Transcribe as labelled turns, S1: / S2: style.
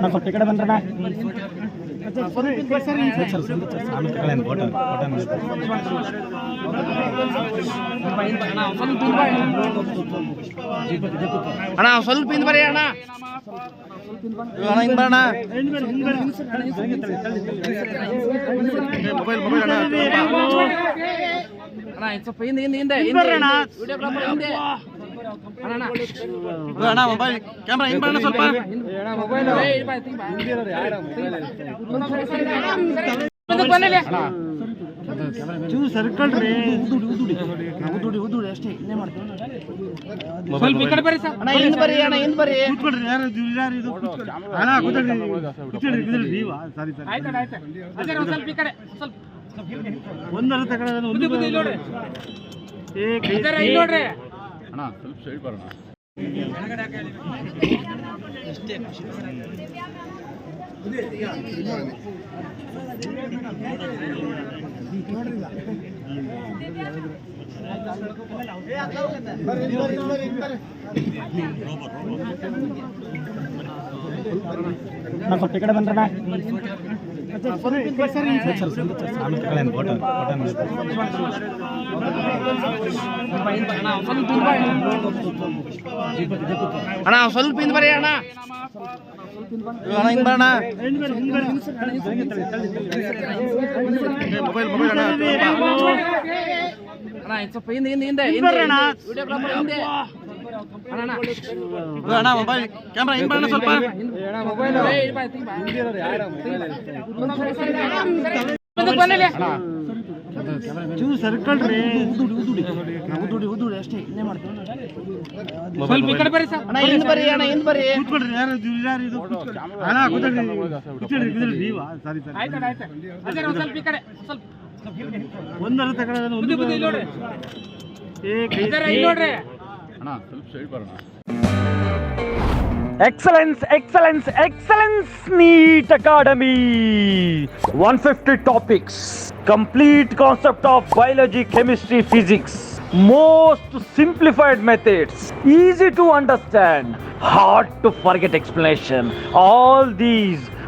S1: ಸ್ವಲ್ಪ ಈ ಕಡೆ ಬಂದ್ರಣ್ಣ ಆಮೇಲೆ ತಗೊಳ್ಳೇನು ಫೋಟೋ
S2: ಅಣ್ಣ ಸ್ವಲ್ಪ ಹಿಂದ್ ಬರೀ ಅಣ್ಣ. ಅಣ್ಣ ಹಿಂದ್ ಬರೋಣ. ಮೊಬೈಲ್ ಮೊಬೈಲ್ ಅಣ್ಣ. ಅಣ್ಣ ಸ್ವಲ್ಪ ಹಿಂದೆ ಹಿಂದೆ ಹಿಂದೆ ಹಿಂದೆ. ವಿಡಿಯೋಗ್ರಾಫರ್ ಹಿಂದೆ. ಅಣ್ಣ ಮೊಬೈಲ್ ಕ್ಯಾಮ್ರಾ ಹಿಂದ್ ಬರೋಣ ಸ್ವಲ್ಪ. ಮೊಬೈಲ್
S1: ಸರ್ಕಲ್ ರೀ
S2: ಈ ಕಡೆ ಬರ್ರಿ ಸರ್. ಅಣ್ಣ ಹಿಂದ್ ಬರ್ರಿ ಅಣ್ಣ ಹಿಂದ್ ಬರ್ರಿ.
S1: ಕೂತ್ಕೊಳ್ರಿ ಯಾರು ಇದು ಯಾರು ಇದು ಅಣ್ಣ ಕೂತ್ಕೊಳ್ರಿ ಕೂತ್ಕೊಳ್ರಿ ಕೂತ್ಕೊಳ್ರಿ. ನೀವು ಸಾರಿ ಸರ್.
S2: ಸ್ವಲ್ಪ ಈ ಕಡೆ ಸ್ವಲ್ಪ.
S1: ಒಂದರ ತಗೊಳ್ಳೋದು ಒಂದು
S2: ಬುದ್ಧಿ ನೋಡ್ರಿ.
S1: ಏ ಕೈ
S2: ನೋಡ್ರಿ.
S1: ಅಣ್ಣ ಸ್ವಲ್ಪ ಸೈಡ್ ಬರೋಣ. ಬಂದ್ರಣ್ಣ ಆಮೇಲೆ ತಗೊಳ್ಳೇನು ಫೋಟೋ
S2: ಅಣ್ಣ ಸ್ವಲ್ಪ ಹಿಂದ್ ಬರ್ರಿ ಅಣ್ಣ ಅಣ್ಣ ಹಿಂದ್ ಬರೋಣ ಮೊಬೈಲ್ ಮೊಬೈಲ್ ಅಣ್ಣ ಅಣ್ಣ ಸ್ವಲ್ಪ ಹಿಂದೆ ಹಿಂದೆ ಹಿಂದೆ ಹಿಂದೆ ವಿಡಿಯೋಗ್ರಾಫರ್ ಹಿಂದೆ. ಅಣ್ಣ ಮೊಬೈಲ್ ಕ್ಯಾಮ್ರಾ ಹಿಂದ್ ಬರೋಣ ಸ್ವಲ್ಪ. ಮೊಬೈಲ್
S1: ಚೂ ಸರ್ಕಲ್ ರೀ.
S2: ಸ್ವಲ್ಪ ಈ ಕಡೆ ಬರ್ರಿ ಸರ್. ಅಣ್ಣ ಹಿಂದ್ ಬರ್ರಿ ಅಣ್ಣ ಹಿಂದ್ ಬರ್ರಿ.
S1: ಕೂತ್ಕೊಳ್ರಿ ಯಾರು ಯಾರು ಇದು? ಅಣ್ಣ ಕೂತ್ಕೊಳ್ರಿ ಕೂತ್ಕೊಳ್ರಿ ನೀವು ಸಾರಿ ಸರ್
S2: ಸ್ವಲ್ಪ ಈ ಕಡೆ ಸ್ವಲ್ಪ.
S1: ಒಂದರ ತಗೊಳ್ಳೋದು
S2: ಬುದ್ಧಿ
S1: ಒಂದು
S2: ಬುದ್ಧಿ ನೋಡ್ರಿ
S1: ಏ ಕೈ
S2: ನೋಡ್ರಿ
S3: Excellence, excellence, excellence, NEET Academy. 150 topics, complete concept of biology, chemistry, physics. Most simplified methods, easy to understand, hard to forget explanation. All these,